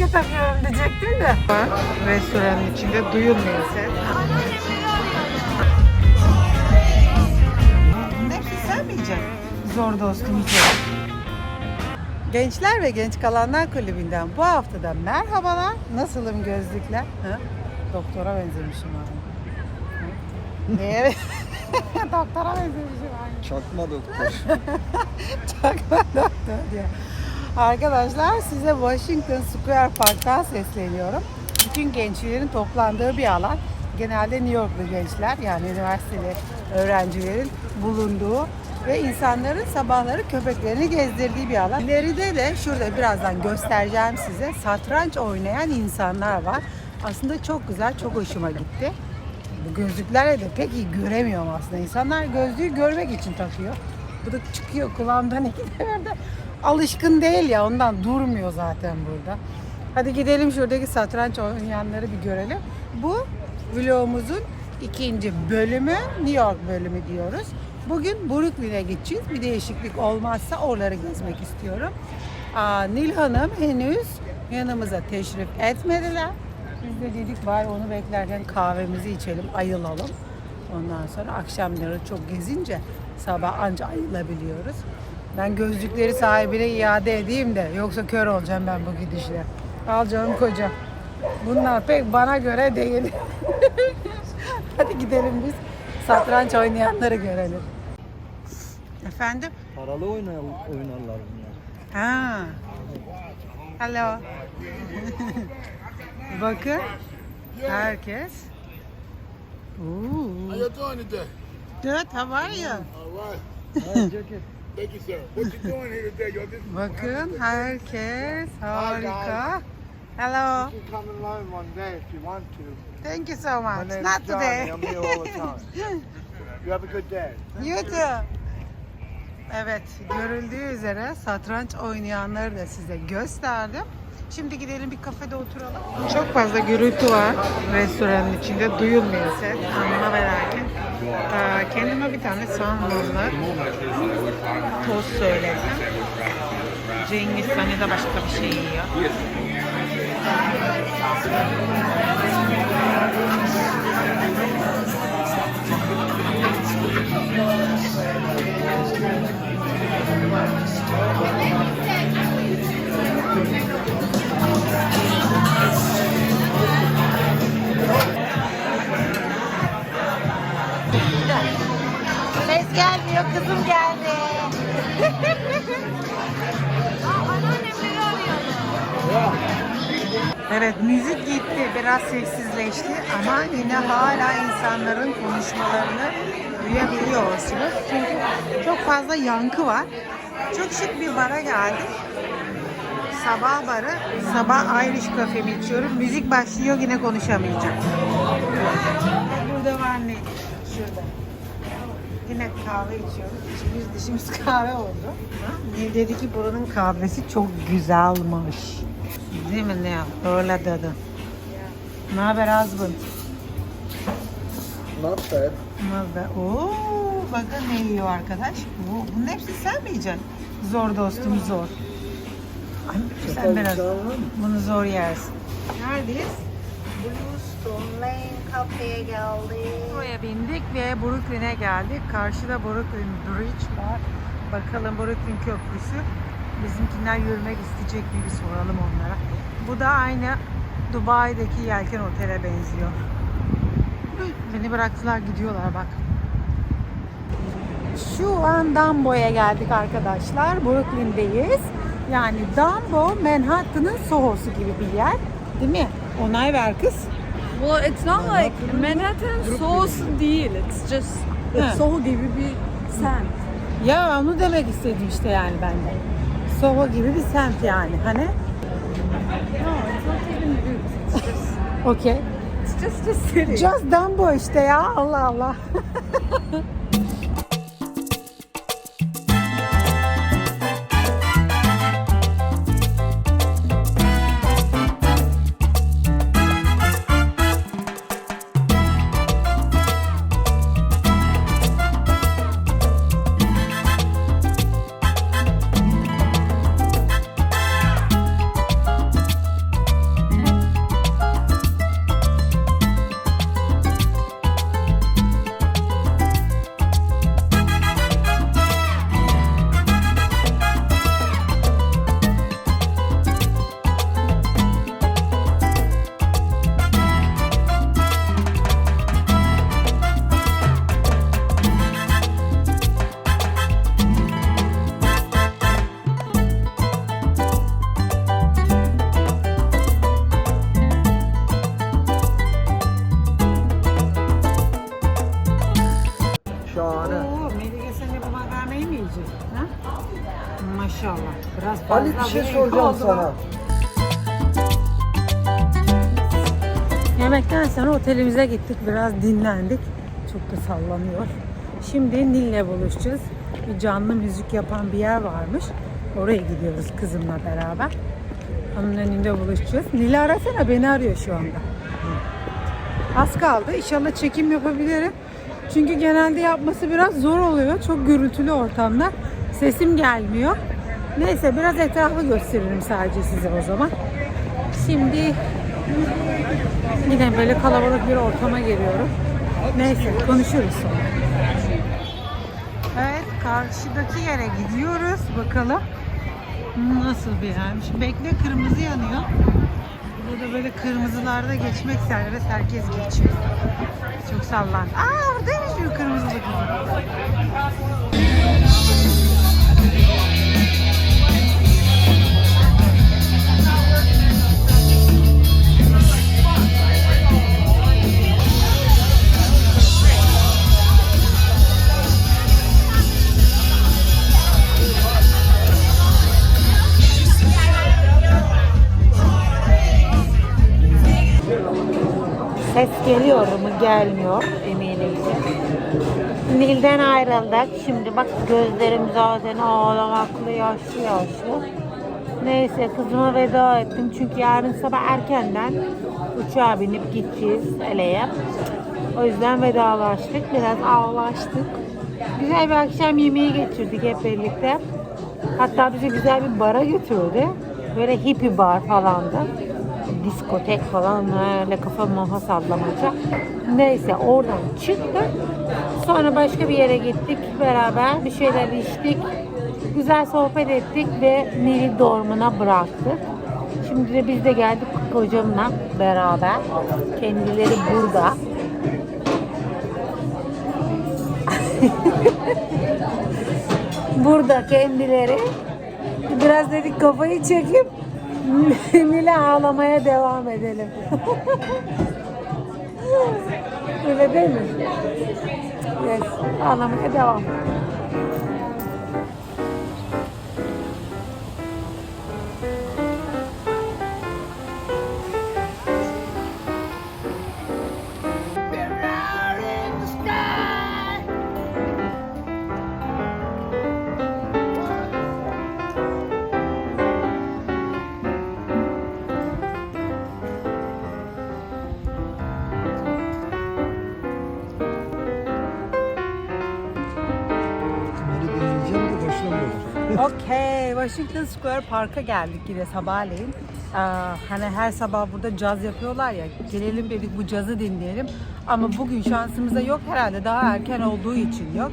maske takıyorum diyecektim de. Restoranın içinde duyulmuyor ses. Mi yiyeceksin? Zor dostum zor. Gençler ve Genç Kalanlar Kulübü'nden bu haftada merhabalar. Nasılım gözlükler? Hı? Doktora benzemişim abi. Neye? Doktora benzemişim abi. Çakma doktor. Çakma doktor diyor. Arkadaşlar size Washington Square Park'tan sesleniyorum. Bütün gençlerin toplandığı bir alan. Genelde New Yorklu gençler yani üniversiteli öğrencilerin bulunduğu ve insanların sabahları köpeklerini gezdirdiği bir alan. İleride de şurada birazdan göstereceğim size satranç oynayan insanlar var. Aslında çok güzel, çok hoşuma gitti. Bu gözlüklerle de pek iyi göremiyorum aslında. İnsanlar gözlüğü görmek için takıyor. Bu da çıkıyor kulağımdan ikide de. Alışkın değil ya ondan durmuyor zaten burada. Hadi gidelim şuradaki satranç oynayanları bir görelim. Bu vlogumuzun ikinci bölümü New York bölümü diyoruz. Bugün Brooklyn'e gideceğiz. Bir değişiklik olmazsa oraları gezmek istiyorum. Aa, Nil Hanım henüz yanımıza teşrif etmediler. Biz de dedik bari onu beklerken kahvemizi içelim, ayılalım. Ondan sonra akşamları çok gezince sabah anca ayılabiliyoruz. Ben gözlükleri sahibine iade edeyim de yoksa kör olacağım ben bu gidişle. Al canım koca. Bunlar pek bana göre değil. Hadi gidelim biz satranç oynayanları görelim. Efendim? Paralı oynar, oynarlar bunlar. Ha. Hello. Bakın. Herkes. Ooh. How you doing today? Good, how are you? All right. Ha, ceket. Thank you, sir. What you doing here today? Yo, this Bakın herkes harika. Hello. You can come and learn one day if you want to. Thank you so My much. name Not is Johnny. today. I'm here all the time. You have a good day. You too. Evet, görüldüğü üzere satranç oynayanları da size gösterdim. Şimdi gidelim bir kafede oturalım. Çok fazla gürültü var restoranın içinde. Duyulmuyor ses. Anlama ve lakin. Kendime bir tane salmonla tost söyledim. Cengiz Hani de başka bir şey yiyor. Evet müzik gitti biraz sessizleşti ama yine hala insanların konuşmalarını duyabiliyorsunuz. Çünkü çok fazla yankı var. Çok şık bir bara geldik. Sabah barı, sabah Irish kafemi içiyorum. Müzik başlıyor yine konuşamayacağım. Burada var ne? Şurada. Yine kahve içiyoruz. İçimiz dışımız kahve oldu. Ne dedi ki buranın kahvesi çok güzelmiş. Değil mi ne? Öyle dedi. Ne haber husband? Not bad. Nasıl? Oo, bakın ne yiyor arkadaş. Oo, bunun hepsini sen mi yiyeceksin? Zor dostum zor. Ay, sen biraz bunu zor yersin. Neredeyiz? Bluestone Lane kafeye geldik. Buraya bindik ve Brooklyn'e geldik. Karşıda Brooklyn Bridge var. Bakalım Brooklyn Köprüsü. Bizimkiler yürümek isteyecek mi bir soralım onlara. Bu da aynı Dubai'deki Yelken Otel'e benziyor. Beni bıraktılar gidiyorlar bak. Şu an Dumbo'ya geldik arkadaşlar. Brooklyn'deyiz. Yani Dumbo Manhattan'ın Soho'su gibi bir yer. Değil mi? Onay ver kız. Well, it's not like Manhattan soğusu değil. It's just. Soho gibi bir semt. Ya onu demek istedim işte yani ben de. Soho gibi bir semt yani. Hani? No, it's not even. It's just Okey. it's just a city. Just Dumbo işte ya. Allah Allah. yiyecek. Ha? Maşallah. Biraz fazla Ali bir şey soracağım sana. Yemekten sonra otelimize gittik. Biraz dinlendik. Çok da sallanıyor. Şimdi Nil'le buluşacağız. Bir canlı müzik yapan bir yer varmış. Oraya gidiyoruz kızımla beraber. Onun önünde buluşacağız. Nil'i arasana beni arıyor şu anda. Az kaldı. İnşallah çekim yapabilirim. Çünkü genelde yapması biraz zor oluyor. Çok gürültülü ortamda. Sesim gelmiyor. Neyse biraz etrafı gösteririm sadece size o zaman. Şimdi Yine böyle kalabalık bir ortama giriyorum. Neyse konuşuruz sonra. Evet karşıdaki yere gidiyoruz. Bakalım nasıl bir yermiş. Bekle kırmızı yanıyor. Burada böyle kırmızılarda geçmek serbest. Herkes geçiyor. Çok sallan. Aa oradaymış bir kırmızılı kızım. Gelmiyor eminim. Nil'den ayrıldık. Şimdi bak gözlerim zaten ağlamaklı yaşlı yaşlı. Neyse kızıma veda ettim. Çünkü yarın sabah erkenden uçağa binip gideceğiz Ele'ye. O yüzden vedalaştık. Biraz ağlaştık. Güzel bir akşam yemeği geçirdik hep birlikte. Hatta bizi güzel bir bara götürdü. Böyle hippie bar falandı diskotek falan öyle kafa maha sallamaca. Neyse oradan çıktık. Sonra başka bir yere gittik beraber bir şeyler içtik. Güzel sohbet ettik ve Nil'i dormuna bıraktık. Şimdi de biz de geldik kocamla beraber. Kendileri burada. burada kendileri. Biraz dedik kafayı çekip Nil'e ağlamaya devam edelim. Öyle değil mi? Yes, ağlamaya devam. Okey, Washington Square Park'a geldik yine sabahleyin. Aa, hani her sabah burada caz yapıyorlar ya, gelelim dedik bu cazı dinleyelim. Ama bugün şansımıza yok herhalde, daha erken olduğu için yok.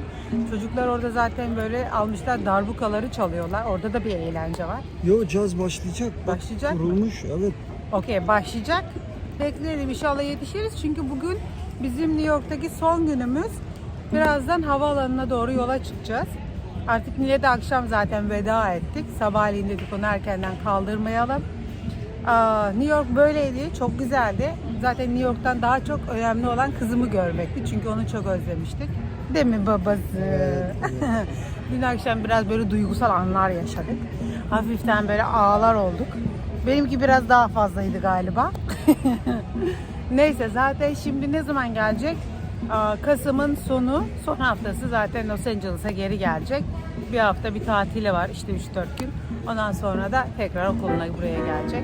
Çocuklar orada zaten böyle almışlar darbukaları çalıyorlar, orada da bir eğlence var. Yo caz başlayacak. Bak, Başlayacak mı? Kurulmuş evet. Okey başlayacak. Bekleyelim inşallah yetişiriz. Çünkü bugün bizim New York'taki son günümüz. Birazdan havaalanına doğru yola çıkacağız. Artık Nil'e de akşam zaten veda ettik. Sabahleyin dedik onu erkenden kaldırmayalım. Aa, New York böyleydi, çok güzeldi. Zaten New York'tan daha çok önemli olan kızımı görmekti. Çünkü onu çok özlemiştik. Değil mi babası? Dün akşam biraz böyle duygusal anlar yaşadık. Hafiften böyle ağlar olduk. Benimki biraz daha fazlaydı galiba. Neyse zaten şimdi ne zaman gelecek? Kasım'ın sonu, son haftası zaten Los Angeles'a geri gelecek. Bir hafta bir tatili var işte 3-4 gün. Ondan sonra da tekrar okuluna buraya gelecek.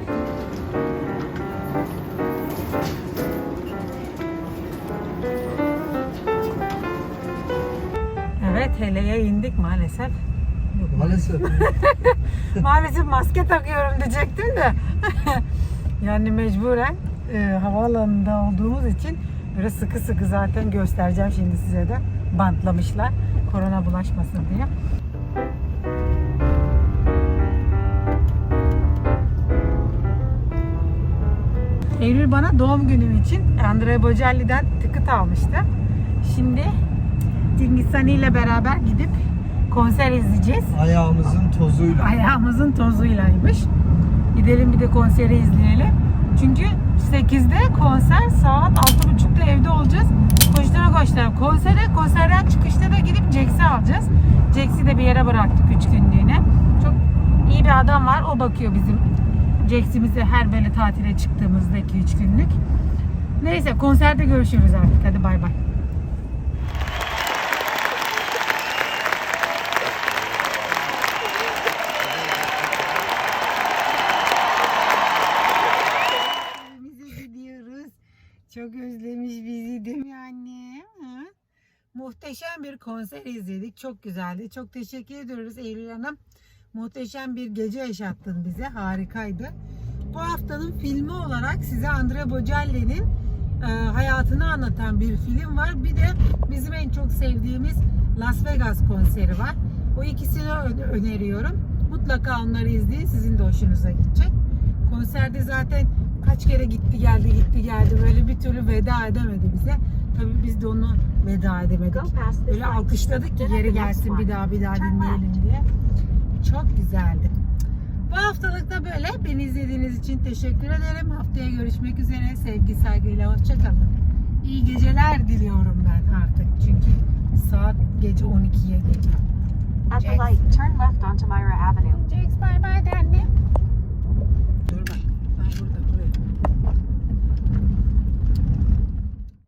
Evet heleye indik maalesef. Maalesef. Maalesef maske takıyorum diyecektim de. yani mecburen e, havaalanında olduğumuz için böyle sıkı sıkı zaten göstereceğim şimdi size de. Bantlamışlar korona bulaşmasın diye. Eylül bana doğum günüm için Andrea Bocelli'den ticket almıştı. Şimdi Cengiz ile beraber gidip konser izleyeceğiz Ayağımızın tozuyla. ayağımızın tozuylaymış. Gidelim bir de konseri izleyelim. Çünkü 8'de konser saat 6.30'da konserden çıkışta da gidip Jax'i alacağız. Jax'i de bir yere bıraktık 3 günlüğüne. Çok İyi bir adam var. O bakıyor bizim Jax'imize her böyle tatile çıktığımızda 2-3 günlük. Neyse konserde görüşürüz artık. Hadi bay bay. Muhteşem bir konser izledik. Çok güzeldi. Çok teşekkür ediyoruz Eylül Hanım. Muhteşem bir gece yaşattın bize. Harikaydı. Bu haftanın filmi olarak size Andre Bocelli'nin e, hayatını anlatan bir film var. Bir de bizim en çok sevdiğimiz Las Vegas konseri var. O ikisini öneriyorum. Mutlaka onları izleyin. Sizin de hoşunuza gidecek. Konserde zaten kaç kere gitti geldi gitti geldi böyle bir türlü veda edemedi bize. Tabii biz de onu veda edemedik. Böyle alkışladık ki geri gelsin bir daha bir daha dinleyelim diye. Çok güzeldi. Bu haftalık da böyle. Beni izlediğiniz için teşekkür ederim. Haftaya görüşmek üzere. Sevgi saygıyla hoşçakalın. İyi geceler diliyorum ben artık. Çünkü saat gece 12'ye geliyor. At the light, turn left onto Myra Avenue. Jax bye bye anne.